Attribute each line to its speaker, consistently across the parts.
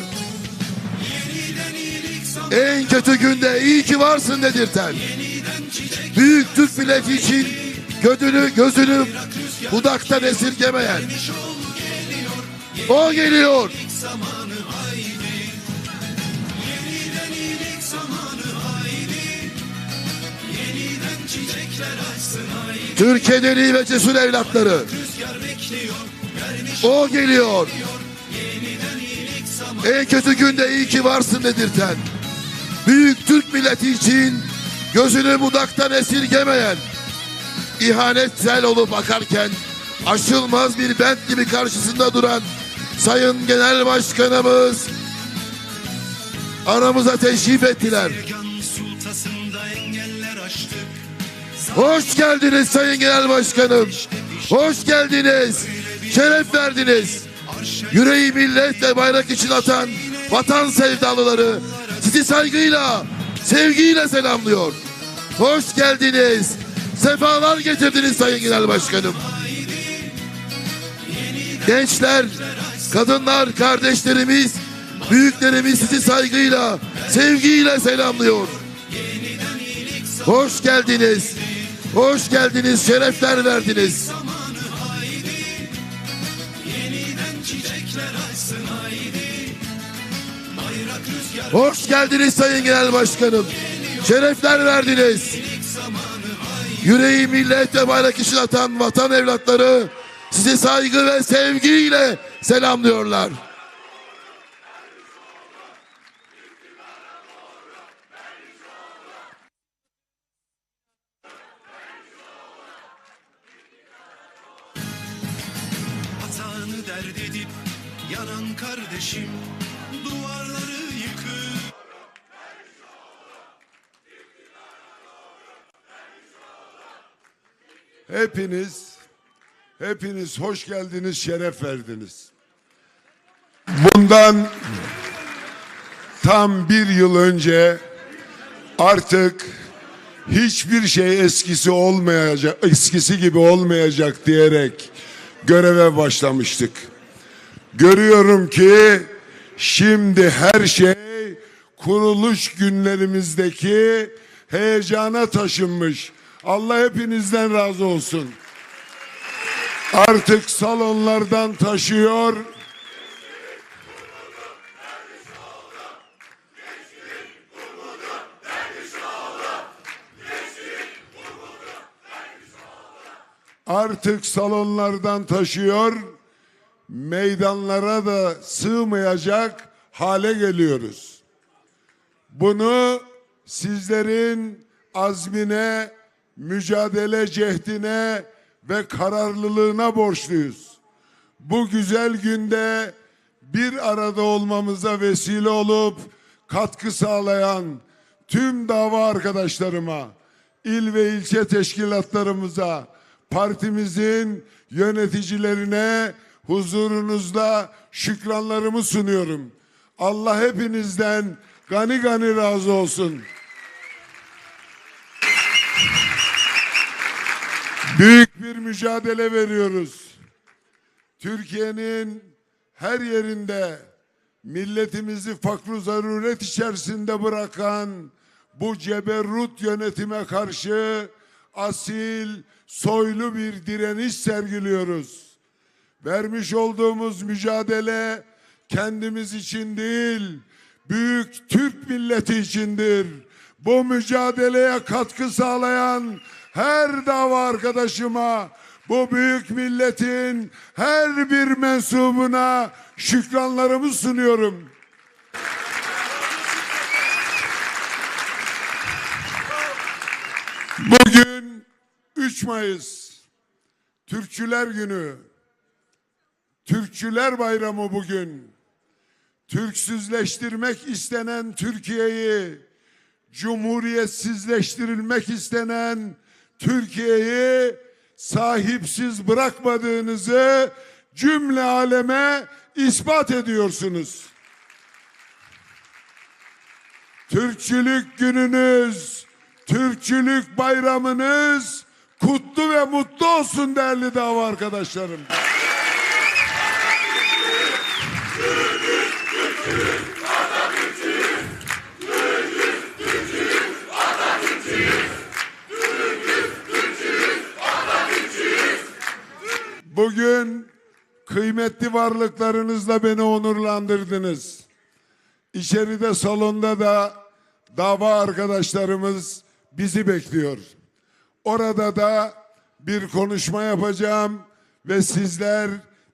Speaker 1: geliyor. En kötü günde iyi ki varsın dedirten. Büyük Türk milleti için gözünü gözünü budaktan esirgemeyen. O geliyor. Türkiye deli ve cesur evlatları. O geliyor. En kötü günde iyi ki varsın dedirten. Büyük Türk milleti için gözünü budaktan esirgemeyen. ihanetsel olup akarken aşılmaz bir bent gibi karşısında duran Sayın Genel Başkanımız aramıza teşrif ettiler. Hoş geldiniz Sayın Genel Başkanım. Hoş geldiniz. Şeref verdiniz. Yüreği millet ve bayrak için atan vatan sevdalıları sizi saygıyla, sevgiyle selamlıyor. Hoş geldiniz. Sefalar getirdiniz Sayın Genel Başkanım. Gençler, kadınlar, kardeşlerimiz, büyüklerimiz sizi saygıyla, sevgiyle selamlıyor. Hoş geldiniz. Hoş geldiniz. Şerefler verdiniz. Hoş geldiniz Sayın Genel Başkanım. Şerefler verdiniz. Yüreği millet ve bayrak için atan vatan evlatları sizi saygı ve sevgiyle selamlıyorlar.
Speaker 2: Dert edip yanan kardeşim duvarları yıkıp
Speaker 3: Hepiniz, hepiniz hoş geldiniz, şeref verdiniz. Bundan tam bir yıl önce artık hiçbir şey eskisi olmayacak, eskisi gibi olmayacak diyerek göreve başlamıştık. Görüyorum ki şimdi her şey kuruluş günlerimizdeki heyecana taşınmış. Allah hepinizden razı olsun. Artık salonlardan taşıyor. Artık salonlardan taşıyor. Meydanlara da sığmayacak hale geliyoruz. Bunu sizlerin azmine, mücadele cehdine ve kararlılığına borçluyuz. Bu güzel günde bir arada olmamıza vesile olup katkı sağlayan tüm dava arkadaşlarıma, il ve ilçe teşkilatlarımıza, partimizin yöneticilerine huzurunuzda şükranlarımı sunuyorum. Allah hepinizden gani gani razı olsun. Büyük bir mücadele veriyoruz. Türkiye'nin her yerinde milletimizi fakru zaruret içerisinde bırakan bu ceberrut yönetime karşı asil, soylu bir direniş sergiliyoruz. Vermiş olduğumuz mücadele kendimiz için değil, büyük Türk milleti içindir. Bu mücadeleye katkı sağlayan her dava arkadaşıma, bu büyük milletin her bir mensubuna şükranlarımı sunuyorum. Bugün 3 Mayıs Türkçüler Günü. Türkçüler Bayramı bugün. Türksüzleştirmek istenen Türkiye'yi, cumhuriyetsizleştirilmek istenen Türkiye'yi sahipsiz bırakmadığınızı cümle aleme ispat ediyorsunuz. Türkçülük gününüz, Türkçülük bayramınız kutlu ve mutlu olsun değerli dava arkadaşlarım. Bugün kıymetli varlıklarınızla beni onurlandırdınız. İçeride salonda da dava arkadaşlarımız bizi bekliyor. Orada da bir konuşma yapacağım ve sizler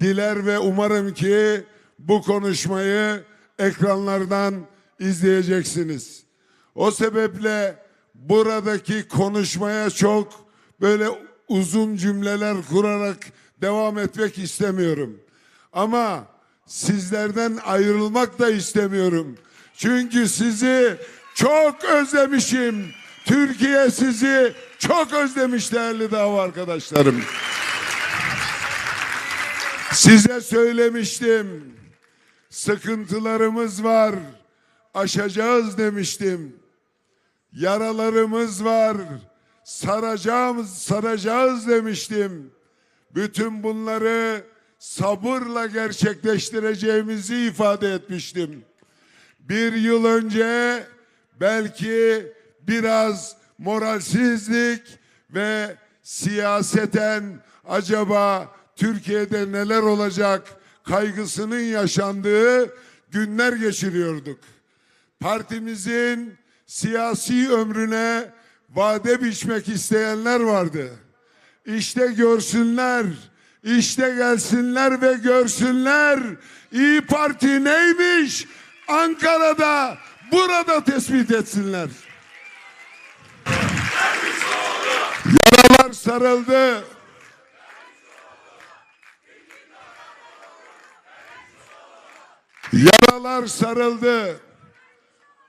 Speaker 3: diler ve umarım ki bu konuşmayı ekranlardan izleyeceksiniz. O sebeple buradaki konuşmaya çok böyle uzun cümleler kurarak devam etmek istemiyorum. Ama sizlerden ayrılmak da istemiyorum. Çünkü sizi çok özlemişim. Türkiye sizi çok özlemiş değerli dava arkadaşlarım. Size söylemiştim. Sıkıntılarımız var. Aşacağız demiştim. Yaralarımız var. Saracağız, saracağız demiştim. Bütün bunları sabırla gerçekleştireceğimizi ifade etmiştim. Bir yıl önce belki biraz moralsizlik ve siyaseten acaba Türkiye'de neler olacak kaygısının yaşandığı günler geçiriyorduk. Partimizin siyasi ömrüne vade biçmek isteyenler vardı. İşte görsünler, işte gelsinler ve görsünler. İyi Parti neymiş? Ankara'da, burada tespit etsinler. Yaralar sarıldı. Yaralar sarıldı.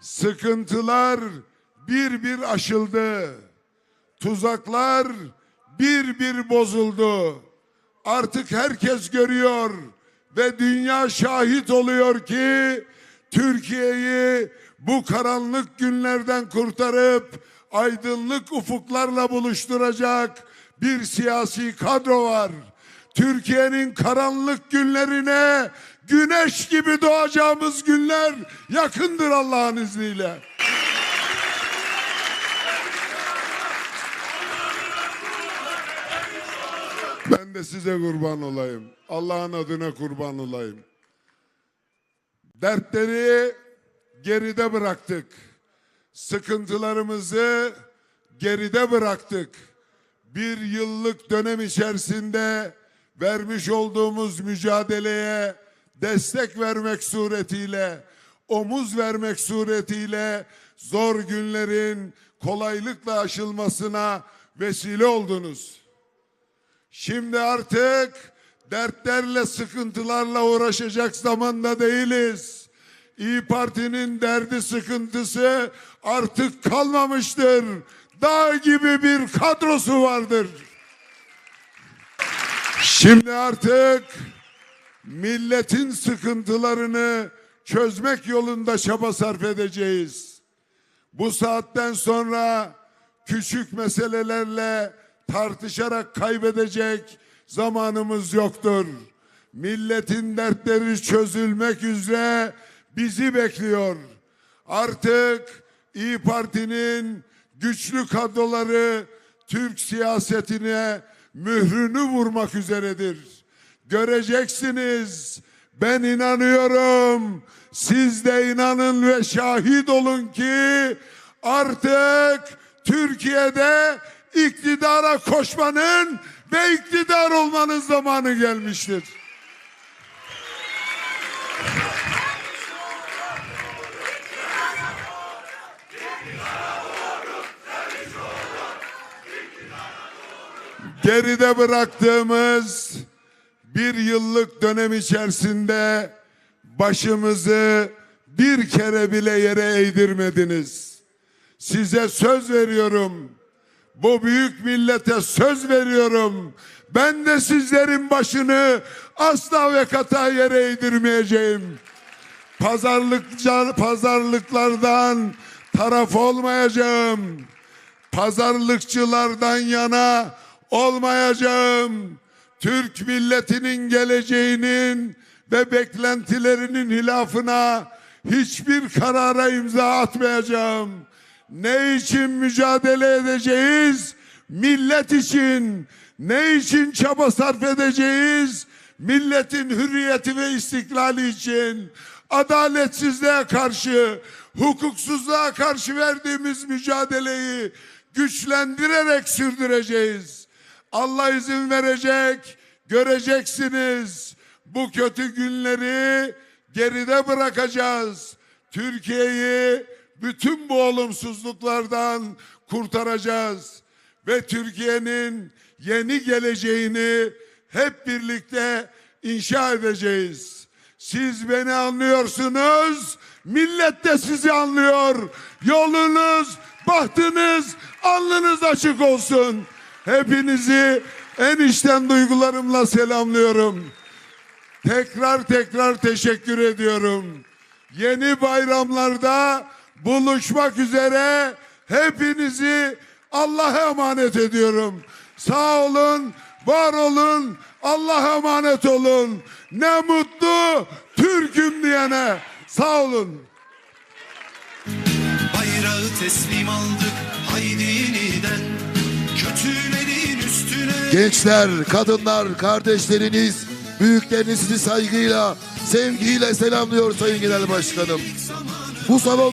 Speaker 3: Sıkıntılar bir bir aşıldı. Tuzaklar bir bir bozuldu. Artık herkes görüyor ve dünya şahit oluyor ki Türkiye'yi bu karanlık günlerden kurtarıp aydınlık ufuklarla buluşturacak bir siyasi kadro var. Türkiye'nin karanlık günlerine güneş gibi doğacağımız günler yakındır Allah'ın izniyle. Ben de size kurban olayım. Allah'ın adına kurban olayım. Dertleri geride bıraktık. Sıkıntılarımızı geride bıraktık. Bir yıllık dönem içerisinde vermiş olduğumuz mücadeleye destek vermek suretiyle, omuz vermek suretiyle zor günlerin kolaylıkla aşılmasına vesile oldunuz. Şimdi artık dertlerle, sıkıntılarla uğraşacak zamanda değiliz. İyi Parti'nin derdi, sıkıntısı artık kalmamıştır. Dağ gibi bir kadrosu vardır. Şimdi artık milletin sıkıntılarını çözmek yolunda çaba sarf edeceğiz. Bu saatten sonra küçük meselelerle tartışarak kaybedecek zamanımız yoktur. Milletin dertleri çözülmek üzere bizi bekliyor. Artık İyi Parti'nin güçlü kadroları Türk siyasetine mührünü vurmak üzeredir. Göreceksiniz. Ben inanıyorum. Siz de inanın ve şahit olun ki artık Türkiye'de iktidara koşmanın ve iktidar olmanın zamanı gelmiştir. Geride bıraktığımız bir yıllık dönem içerisinde başımızı bir kere bile yere eğdirmediniz. Size söz veriyorum. Bu büyük millete söz veriyorum. Ben de sizlerin başını asla ve kata yere eğdirmeyeceğim. Pazarlıkçı, pazarlıklardan taraf olmayacağım. Pazarlıkçılardan yana olmayacağım. Türk milletinin geleceğinin ve beklentilerinin hilafına hiçbir karara imza atmayacağım. Ne için mücadele edeceğiz? Millet için. Ne için çaba sarf edeceğiz? Milletin hürriyeti ve istiklali için. Adaletsizliğe karşı, hukuksuzluğa karşı verdiğimiz mücadeleyi güçlendirerek sürdüreceğiz. Allah izin verecek, göreceksiniz. Bu kötü günleri geride bırakacağız. Türkiye'yi bütün bu olumsuzluklardan kurtaracağız ve Türkiye'nin yeni geleceğini hep birlikte inşa edeceğiz. Siz beni anlıyorsunuz, millet de sizi anlıyor. Yolunuz, bahtınız, alnınız açık olsun. Hepinizi en içten duygularımla selamlıyorum. Tekrar tekrar teşekkür ediyorum. Yeni bayramlarda buluşmak üzere hepinizi Allah'a emanet ediyorum. Sağ olun, var olun, Allah'a emanet olun. Ne mutlu Türk'üm diyene. Sağ olun.
Speaker 2: Bayrağı teslim aldık
Speaker 1: Gençler, kadınlar, kardeşleriniz, büyükleriniz sizi saygıyla, sevgiyle selamlıyor Sayın Genel Başkanım. Bu salon